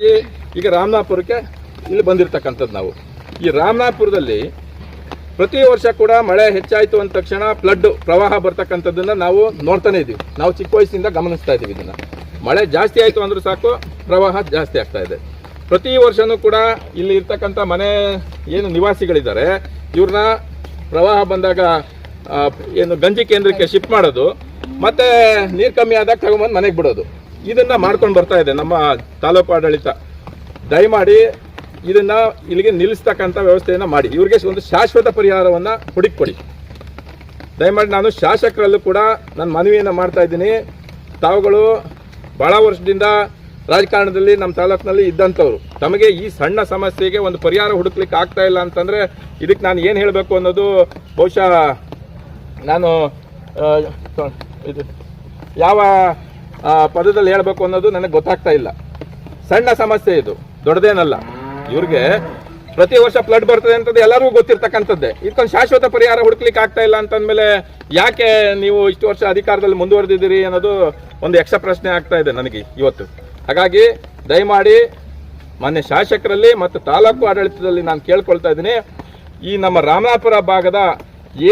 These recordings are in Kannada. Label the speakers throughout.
Speaker 1: ಈ- ಈಗ ರಾಮನಾಪುರಕ್ಕೆ ಇಲ್ಲಿ ಬಂದಿರತಕ್ಕಂಥದ್ದು ನಾವು. ಈ ರಾಮನಾಪುರದಲ್ಲಿ ಪ್ರತಿ ವರ್ಷ ಕೂಡ ಮಳೆ ಹೆಚ್ಚಾಯಿತು ಅಂದ ತಕ್ಷಣ ಫ್ಲಡ್ ಪ್ರವಾಹ ಬರ್ತಕ್ಕಂಥದ್ದನ್ನು ನಾವು ನೋಡ್ತಾನೆ ಇದ್ದೀವಿ. ನಾವು ಚಿಕ್ಕ ವಯಸ್ಸಿಂದ ಗಮನಿಸ್ತಾ ಇದ್ದೀವಿ ಇದನ್ನು. ಮಳೆ ಜಾಸ್ತಿ ಆಯಿತು ಅಂದರೂ ಸಾಕು, ಪ್ರವಾಹ ಜಾಸ್ತಿ ಆಗ್ತಾ ಇದೆ. ಪ್ರತಿ ವರ್ಷವೂ ಕೂಡ ಇಲ್ಲಿ ಇರ್ತಕ್ಕಂಥ ಮನೆ ಏನು ನಿವಾಸಿಗಳಿದ್ದಾರೆ, ಇವ್ರನ್ನ ಪ್ರವಾಹ ಬಂದಾಗ ಏನು ಗಂಜಿ ಕೇಂದ್ರಕ್ಕೆ ಶಿಫ್ಟ್ ಮಾಡೋದು, ಮತ್ತು ನೀರು ಕಮ್ಮಿ ಆದಾಗ ತಗೊಂಬಂದು ಮನೆಗೆ ಬಿಡೋದು. ಇದನ್ನ ಮಾಡ್ಕೊಂಡು ಬರ್ತಾ ಇದೆ. ನಮ್ಮ ತಾಲೂಕು ಆಡಳಿತ, ದಯಮಾಡಿ ಇದನ್ನ ಇಲ್ಲಿಗೆ ನಿಲ್ಲಿಸ್ತಕ್ಕಂಥ ವ್ಯವಸ್ಥೆಯನ್ನ ಮಾಡಿ. ಇವ್ರಿಗೆ ಒಂದು ಶಾಶ್ವತ ಪರಿಹಾರವನ್ನ ಹುಡುಕ್ಕೊಡಿ. ದಯಮಾಡಿ ನಾನು ಶಾಸಕರಲ್ಲೂ ಕೂಡ ನನ್ನ ಮನವಿಯನ್ನು ಮಾಡ್ತಾ ಇದ್ದೀನಿ. ತಾವುಗಳು ಬಹಳ ವರ್ಷದಿಂದ ರಾಜಕಾರಣದಲ್ಲಿ ನಮ್ಮ ತಾಲೂಕಿನಲ್ಲಿ ಇದ್ದಂಥವ್ರು. ತಮಗೆ ಈ ಸಣ್ಣ ಸಮಸ್ಯೆಗೆ ಒಂದು ಪರಿಹಾರ ಹುಡುಕ್ಲಿಕ್ಕೆ ಆಗ್ತಾ ಇಲ್ಲ ಅಂತಂದ್ರೆ ಇದಕ್ಕೆ ನಾನು ಏನು ಹೇಳಬೇಕು ಅನ್ನೋದು ಬಹುಶಃ ನಾನು ಇದು ಯಾವ ಪದದಲ್ಲಿ ಹೇಳಬೇಕು ಅನ್ನೋದು ನನಗೆ ಗೊತ್ತಾಗ್ತಾ ಇಲ್ಲ. ಸಣ್ಣ ಸಮಸ್ಯೆ ಇದು, ದೊಡ್ಡದೇನಲ್ಲ. ಇವ್ರಿಗೆ ಪ್ರತಿ ವರ್ಷ ಫ್ಲಡ್ ಬರ್ತದೆ ಅಂತದ್ದು ಎಲ್ಲರಿಗೂ ಗೊತ್ತಿರ್ತಕ್ಕಂಥದ್ದೇ. ಇದಕ್ಕೊಂದು ಶಾಶ್ವತ ಪರಿಹಾರ ಹುಡುಕ್ಲಿಕ್ಕೆ ಆಗ್ತಾ ಇಲ್ಲ ಅಂತಂದ್ಮೇಲೆ ಯಾಕೆ ನೀವು ಇಷ್ಟು ವರ್ಷ ಅಧಿಕಾರದಲ್ಲಿ ಮುಂದುವರೆದಿದ್ದೀರಿ ಅನ್ನೋದು ಒಂದು ಯಕ್ಷ ಪ್ರಶ್ನೆ ಆಗ್ತಾ ಇದೆ ನನಗೆ ಇವತ್ತು. ಹಾಗಾಗಿ ದಯಮಾಡಿ ಮಾನ್ಯ ಶಾಸಕರಲ್ಲಿ ಮತ್ತು ತಾಲೂಕು ಆಡಳಿತದಲ್ಲಿ ನಾನು ಕೇಳ್ಕೊಳ್ತಾ ಇದ್ದೀನಿ. ಈ ನಮ್ಮ ರಾಮನಾಪುರ ಭಾಗದ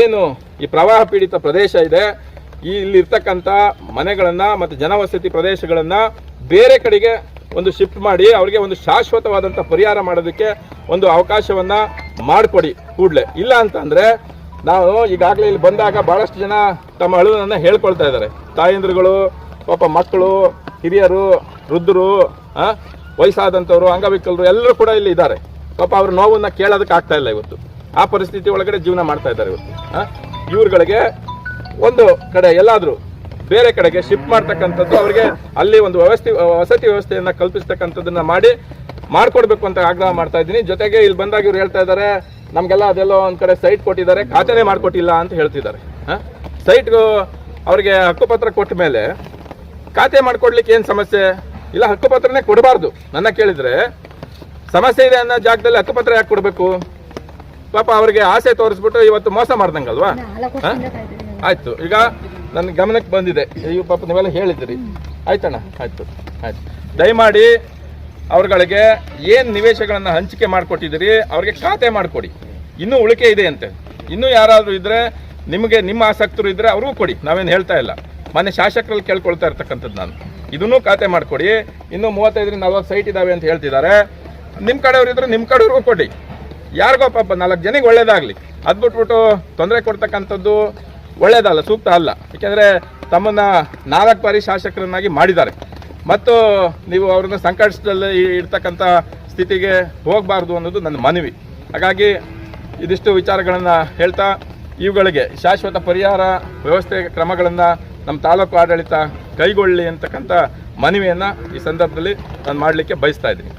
Speaker 1: ಏನು ಈ ಪ್ರವಾಹ ಪೀಡಿತ ಪ್ರದೇಶ ಇದೆ ಈ ಇಲ್ಲಿ ಮನೆಗಳನ್ನು ಮತ್ತು ಜನವಸತಿ ಪ್ರದೇಶಗಳನ್ನ ಬೇರೆ ಕಡೆಗೆ ಒಂದು ಶಿಫ್ಟ್ ಮಾಡಿ ಅವರಿಗೆ ಒಂದು ಶಾಶ್ವತವಾದಂಥ ಪರಿಹಾರ ಮಾಡೋದಕ್ಕೆ ಒಂದು ಅವಕಾಶವನ್ನ ಮಾಡಿಕೊಡಿ ಕೂಡಲೇ. ಇಲ್ಲ ಅಂತಂದ್ರೆ ನಾವು ಈಗಾಗಲೇ ಇಲ್ಲಿ ಬಂದಾಗ ಬಹಳಷ್ಟು ಜನ ತಮ್ಮ ಅಳುವನ್ನ ಹೇಳ್ಕೊಳ್ತಾ ಇದ್ದಾರೆ. ತಾಯಂದ್ರುಗಳು, ಪಾಪ ಮಕ್ಕಳು, ಹಿರಿಯರು, ವೃದ್ಧರು ವಯಸ್ಸಾದಂಥವ್ರು, ಅಂಗವಿಕಲರು ಎಲ್ಲರೂ ಕೂಡ ಇಲ್ಲಿ ಇದ್ದಾರೆ. ಪಾಪ ಅವ್ರ ನೋವನ್ನ ಕೇಳೋದಕ್ಕೆ ಆಗ್ತಾ ಇಲ್ಲ ಇವತ್ತು. ಆ ಪರಿಸ್ಥಿತಿ ಒಳಗಡೆ ಜೀವನ ಮಾಡ್ತಾ ಇದ್ದಾರೆ ಇವತ್ತು. ಇವ್ರುಗಳಿಗೆ ಒಂದು ಕಡೆ ಎಲ್ಲಾದರೂ ಬೇರೆ ಕಡೆಗೆ ಶಿಫ್ಟ್ ಮಾಡ್ತಕ್ಕಂಥದ್ದು ಅವರಿಗೆ ಅಲ್ಲಿ ಒಂದು ವ್ಯವಸ್ಥೆ ವಸತಿ ವ್ಯವಸ್ಥೆಯನ್ನು ಕಲ್ಪಿಸ್ತಕ್ಕಂಥದ್ದನ್ನು ಮಾಡಿ ಮಾಡಿಕೊಡ್ಬೇಕು ಅಂತ ಆಗ್ರಹ ಮಾಡ್ತಾ ಇದ್ದೀನಿ. ಜೊತೆಗೆ ಇಲ್ಲಿ ಬಂದಾಗ ಇವ್ರು ಹೇಳ್ತಾ ಇದ್ದಾರೆ ನಮಗೆಲ್ಲ ಅದೆಲ್ಲೋ ಒಂದು ಕಡೆ ಸೈಟ್ ಕೊಟ್ಟಿದ್ದಾರೆ ಖಾತೆನೇ ಮಾಡಿಕೊಟ್ಟಿಲ್ಲ ಅಂತ ಹೇಳ್ತಿದ್ದಾರೆ. ಸೈಟ್ಗೂ ಅವ್ರಿಗೆ ಹಕ್ಕುಪತ್ರ ಕೊಟ್ಟ ಮೇಲೆ ಖಾತೆ ಮಾಡಿಕೊಡ್ಲಿಕ್ಕೆ ಏನು ಸಮಸ್ಯೆ? ಇಲ್ಲ ಹಕ್ಕುಪತ್ರನೇ ಕೊಡಬಾರ್ದು. ನನ್ನ ಕೇಳಿದರೆ ಸಮಸ್ಯೆ ಇದೆ ಅನ್ನೋ ಜಾಗದಲ್ಲಿ ಹಕ್ಕುಪತ್ರ ಯಾಕೆ ಕೊಡಬೇಕು? ಪಾಪ ಅವರಿಗೆ ಆಸೆ ತೋರಿಸ್ಬಿಟ್ಟು ಇವತ್ತು ಮೋಸ ಮಾಡ್ದಂಗಲ್ವಾ? ಹ? ಆಯ್ತು. ಈಗ ನನ್ನ ಗಮನಕ್ಕೆ ಬಂದಿದೆ. ಅಯ್ಯೋ ಪಾಪ ನೀವೆಲ್ಲ ಹೇಳಿದ್ರಿ. ಆಯ್ತಣ್ಣ? ಆಯ್ತು ಆಯ್ತು. ದಯಮಾಡಿ ಅವ್ರಗಳಿಗೆ ಏನು ನಿವೇಶಗಳನ್ನು ಹಂಚಿಕೆ ಮಾಡಿಕೊಟ್ಟಿದ್ದೀರಿ, ಅವ್ರಿಗೆ ಖಾತೆ ಮಾಡಿಕೊಡಿ. ಇನ್ನೂ ಉಳಿಕೆ ಇದೆ ಅಂತೆ. ಇನ್ನೂ ಯಾರಾದರೂ ಇದ್ದರೆ ನಿಮಗೆ, ನಿಮ್ಮ ಆಸಕ್ತರು ಇದ್ದರೆ ಅವ್ರಿಗೂ ಕೊಡಿ. ನಾವೇನು ಹೇಳ್ತಾ ಇಲ್ಲ. ಮೊನ್ನೆ ಶಾಸಕರಲ್ಲಿ ಕೇಳ್ಕೊಳ್ತಾ ಇರ್ತಕ್ಕಂಥದ್ದು ನಾನು. ಇದನ್ನೂ ಖಾತೆ ಮಾಡಿಕೊಡಿ. ಇನ್ನೂ ಮೂವತ್ತೈದರಿಂದ ನಲ್ವತ್ತು ಸೈಟ್ ಇದ್ದಾವೆ ಅಂತ ಹೇಳ್ತಿದ್ದಾರೆ. ನಿಮ್ಮ ಕಡೆಯವ್ರು ಇದ್ರೆ ನಿಮ್ಮ ಕಡೆಯವ್ರಿಗೂ ಕೊಡಿ. ಯಾರಿಗೋ ಪಾಪ ನಾಲ್ಕು ಜನಕ್ಕೆ ಒಳ್ಳೇದಾಗಲಿ. ಅದು ಬಿಟ್ಬಿಟ್ಟು ತೊಂದರೆ ಕೊಡ್ತಕ್ಕಂಥದ್ದು ಒಳ್ಳೇದಲ್ಲ, ಸೂಕ್ತ ಅಲ್ಲ. ಯಾಕೆಂದರೆ ತಮ್ಮನ್ನು ನಾಲ್ಕು ಬಾರಿ ಶಾಸಕರನ್ನಾಗಿ ಮಾಡಿದ್ದಾರೆ. ಮತ್ತು ನೀವು ಅವ್ರನ್ನ ಸಂಕಷ್ಟದಲ್ಲಿ ಇರ್ತಕ್ಕಂಥ ಸ್ಥಿತಿಗೆ ಹೋಗಬಾರ್ದು ಅನ್ನೋದು ನನ್ನ ಮನವಿ. ಹಾಗಾಗಿ ಇದಿಷ್ಟು ವಿಚಾರಗಳನ್ನು ಹೇಳ್ತಾ, ಇವುಗಳಿಗೆ ಶಾಶ್ವತ ಪರಿಹಾರ ವ್ಯವಸ್ಥೆ ಕ್ರಮಗಳನ್ನು ನಮ್ಮ ತಾಲೂಕು ಆಡಳಿತ ಕೈಗೊಳ್ಳಿ ಅಂತಕ್ಕಂಥ ಮನವಿಯನ್ನು ಈ ಸಂದರ್ಭದಲ್ಲಿ ನಾನು ಮಾಡಲಿಕ್ಕೆ ಬಯಸ್ತಾ ಇದ್ದೀನಿ.